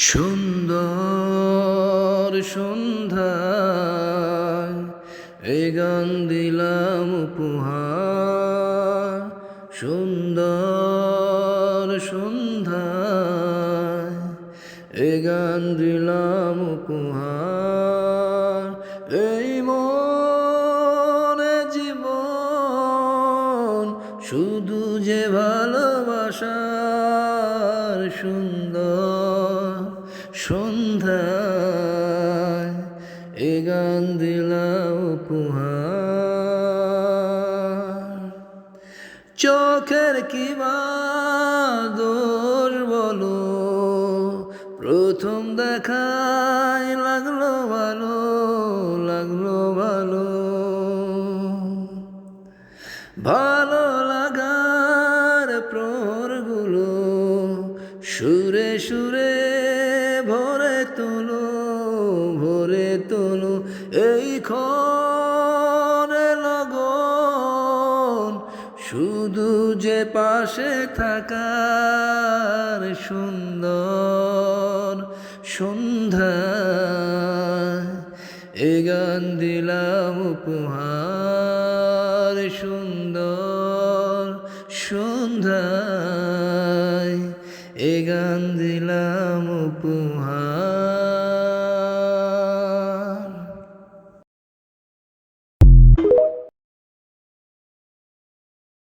সুন্দর সন্ধ্যায় এই গান দিলাম উপহার। সুন্দর সন্ধ্যায় এই গান দিলাম উপহার। এই মনে জীবন শুধু যে ভালোবাসার সুন্দর সন্ধ্যায় এ গান উপহার। চোখের কি দোষ বলো প্রথম দেখায় লাগল ভালো লাগল ভালো। ভালো লাগার সুরে সুরে ভরে তোলো ভরে তোলো এই খরে লগন। শুধু যে পাশে থাকার সুন্দর সন্ধ্যা, এ গান দিলাম উপহার সুন্দর সন্ধ্যায় এ গান দিলাম উপহার।